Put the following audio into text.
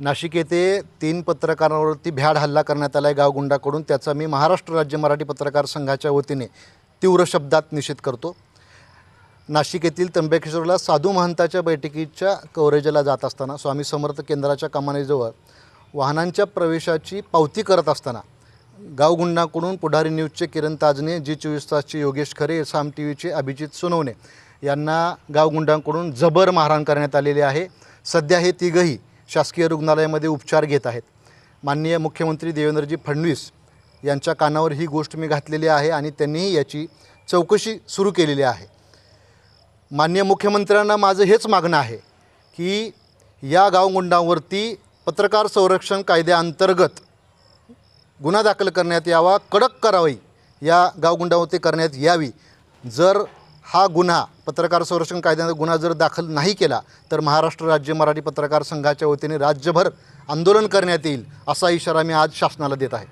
नाशिक येथे तीन पत्रकारांवरती भ्याड हल्ला करण्यात आला आहे गावगुंडाकडून. त्याचा मी महाराष्ट्र राज्य मराठी पत्रकार संघाच्या वतीने तीव्र शब्दात निषेध करतो. नाशिक येथील त्र्यंबकेश्वरला साधू महंताच्या बैठकीच्या कव्हरेजला जात असताना स्वामी समर्थ केंद्राच्या कमानीजवळ वाहनांच्या प्रवेशाची पावती करत असताना गावगुंडाकडून पुढारी न्यूजचे किरण ताजने जी चोवीस तासचे योगेश खरे साम टी व्हीचे अभिजित सोनवणे यांना गावगुंडांकडून जबर मारहाण करण्यात आलेली आहे. सध्या हे तिघही शासकीय रुग्णालयामध्ये उपचार घेत आहेत. माननीय मुख्यमंत्री देवेंद्रजी फडणवीस यांच्या कानावर ही गोष्ट मी घातलेली आहे आणि त्यांनीही याची चौकशी सुरू केलेली आहे. माननीय मुख्यमंत्र्यांना माझं हेच मागणं आहे की या गावगुंडांवरती पत्रकार संरक्षण कायद्याअंतर्गत गुन्हा दाखल करण्यात यावा कडक कारवाई या गावगुंडावरती करण्यात यावी. जर हा गुन्हा पत्रकार संरक्षण कायद्याचा गुन्हा जर दाखल नाही केला तर महाराष्ट्र राज्य मराठी पत्रकार संघाच्या वतीने राज्यभर आंदोलन करण्यात येईल असा इशारा मी आज शासनाला देत आहे.